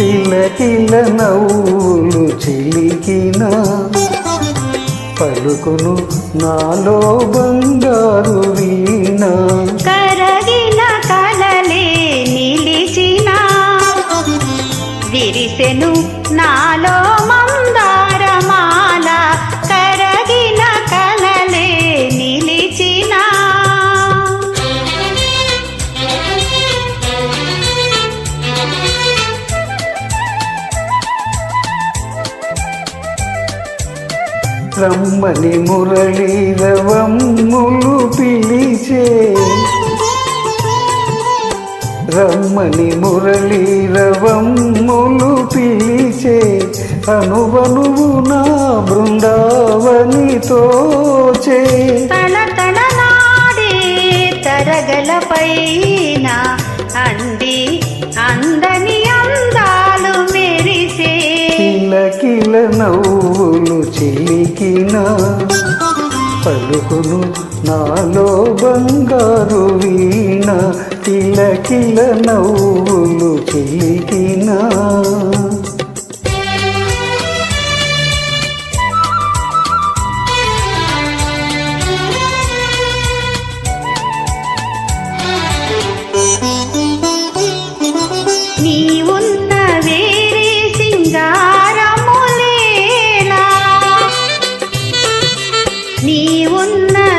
కిలకిల నవ్వులు చిలికిన పలుకును నాలో బంగారు వీణ. కరగిన కలలే నిలిచిన విరిసెను నాలో మమ రమ్మని మురళీరవమ్ములు పిలిచే. రమ్మని మురళీరవమ్ములు పిలిచే. అనువనువు నా బృందావని తోచే. తల తల నాడే తరగల పైన అంది అందని నవ్వులు చిలికిన పలుకును నాలో బంగారు వీణ కిలకిల నవ్వులు చిలికిన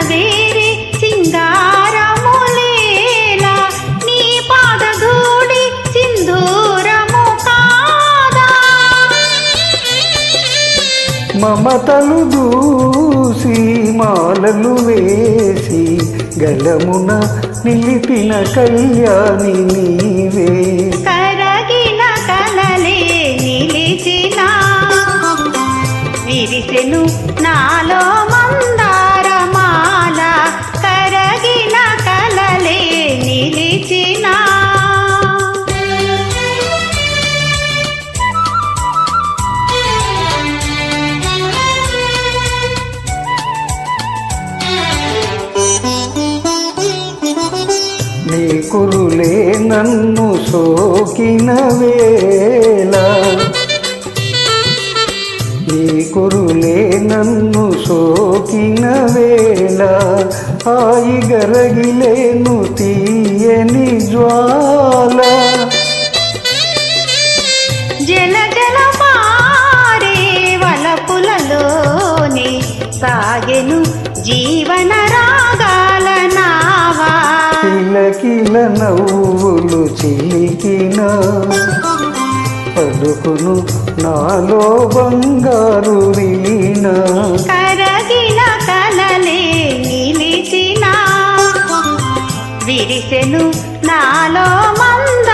వేరే సింగారములేలా నీ పాదధూళి సింధూరము కాదా? మమతలు దూసి మాలలు వేసి గలమున నిలిపిన కళ్యాణి నీవే. కరగిన కలలే నిలిచిన విరిసెను నాలో కురులే నన్ను సోకిన వేళ. ఈ కురులే నన్ను సోకిన వేళ. ఆయి గరగిలేను తీ చిన్న నవ్వులు చిలికిన పలుకును నాలో బంగారు విలీన. కరగిన కలలే నిలిచిన విరిసెను నాలో మంద